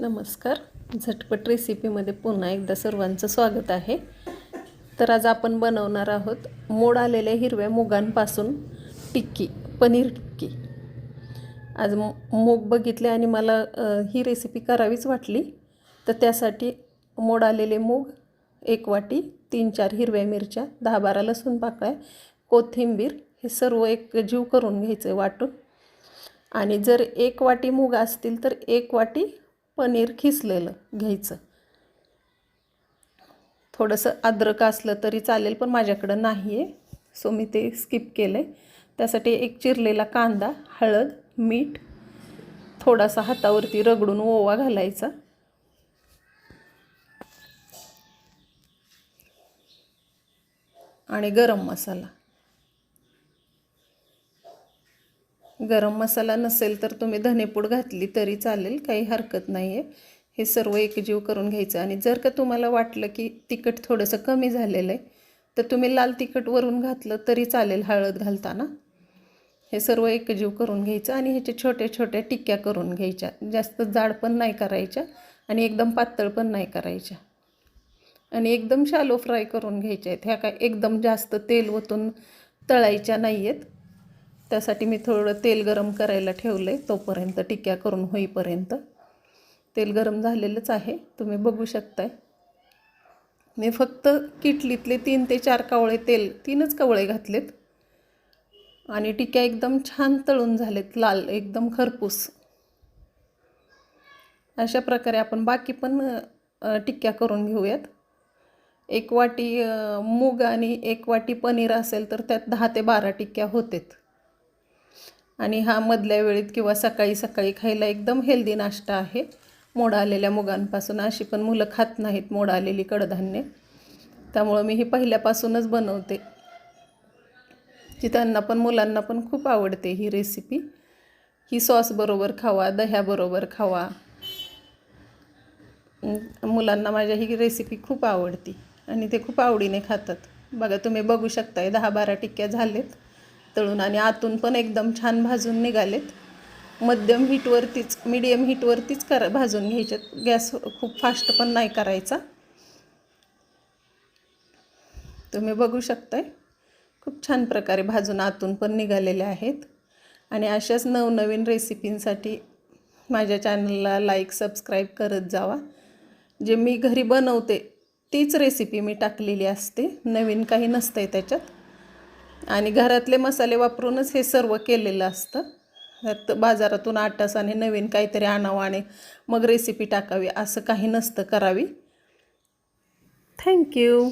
नमस्कार. झटपट रेसिपीमध्ये पुन्हा एकदा सर्वांचं स्वागत आहे. तर आज आपण बनवणार आहोत मोड आलेल्या हिरव्या मुगांपासून टिक्की पनीर टिक्की. आज मूग बघितले आणि मला ही रेसिपी करावीच वाटली. तर त्यासाठी मोड आलेले मूग एक वाटी तीन चार हिरव्या मिरच्या दहा बारा लसूण पाकळ्या कोथिंबीर हे सर्व एक जीव करून घ्यायचं आहे वाटून. आणि जर एक वाटी मूग असतील तर एक वाटी पनीर खिसलेलं घ्यायचं. थोडंसं अद्रक असलं तरी चालेल पण माझ्याकडं नाही आहे सो मी ते स्किप केलं आहे त्यासाठी एक चिरलेला कांदा हळद मीठ थोडासा हातावरती रगडून ओवा घालायचा. आणि गरम मसाला. गरम मसाला नसेल तर तुम्ही धनेपूड घातली तरी चालेल काही हरकत नाही आहे हे सर्व एकजीव करून घ्यायचं. आणि जर का तुम्हाला वाटलं की तिखट थोडंसं कमी झालेलं आहे तर तुम्ही लाल तिखट वरून घातलं तरी चालेल हळद घालताना. हे सर्व एकजीव करून घ्यायचं आणि ह्याच्या छोट्या छोट्या टिक्क्या करून घ्यायच्या. जास्त जाड पण नाही करायच्या आणि एकदम पातळ पण नाही करायच्या. आणि एकदम शालो फ्राय करून घ्यायच्या आहेत. ह्या काय एकदम जास्त तेल ओतून तळायच्या नाही आहेत त्यासाठी मी थोडं तेल गरम करायला ठेवलं आहे तोपर्यंत टिक्या करून होईपर्यंत. तेल गरम झालेलंच आहे तुम्ही बघू शकताय. मी फक्त किटलीतले तीन ते चार कावळे तेल तीनच कवळे घातलेत. आणि टिक्या एकदम छान तळून झालेत लाल एकदम खरपूस. अशा प्रकारे आपण बाकी पण टिक्क्या करून घेऊयात. एक वाटी मूग आणि एक वाटी पनीर असेल तर त्यात दहा ते बारा टिक्क्या होतात. आणि हा मधल्या वेळेत किंवा सकाळी सकाळी खायला एकदम हेल्दी नाश्ता आहे. मोड आलेल्या मुगांपासून अशी पण मुलं खात नाहीत मोड आलेली कडधान्ये. त्यामुळं मी ही पहिल्यापासूनच बनवते. जी त्यांना पण मुलांना पण खूप आवडते ही रेसिपी ही सॉसबरोबर खावा दह्याबरोबर खावा. मुलांना माझ्या ही रेसिपी खूप आवडती आणि ते खूप आवडीने खातात. बघा तुम्ही बघू शकताय दहा बारा टिक्क्या झालेत. तळून आणि आतून पण एकदम छान भाजून निघालेत. मध्यम हीटवरतीच मीडियम हीटवरतीच कर भाजून घ्यायच्यात. गॅस खूप फास्ट पण नाही करायचा. तुम्ही बघू शकताय. खूप छान प्रकारे भाजून आतून पण निघालेले आहेत. आणि अशाच नवनवीन रेसिपींसाठी माझ्या चॅनलला लाईक सबस्क्राईब करत जावा. जे मी घरी बनवते तीच रेसिपी मी टाकलेली असते. नवीन काही नसतं आहे त्याच्यात. आणि घरातले मसाले वापरूनच हे सर्व केलेलं असतं. त्यात बाजारातून आठ तासाने नवीन काहीतरी आणावं आणि मग रेसिपी टाकावी असं काही नसतं करावी. थँक्यू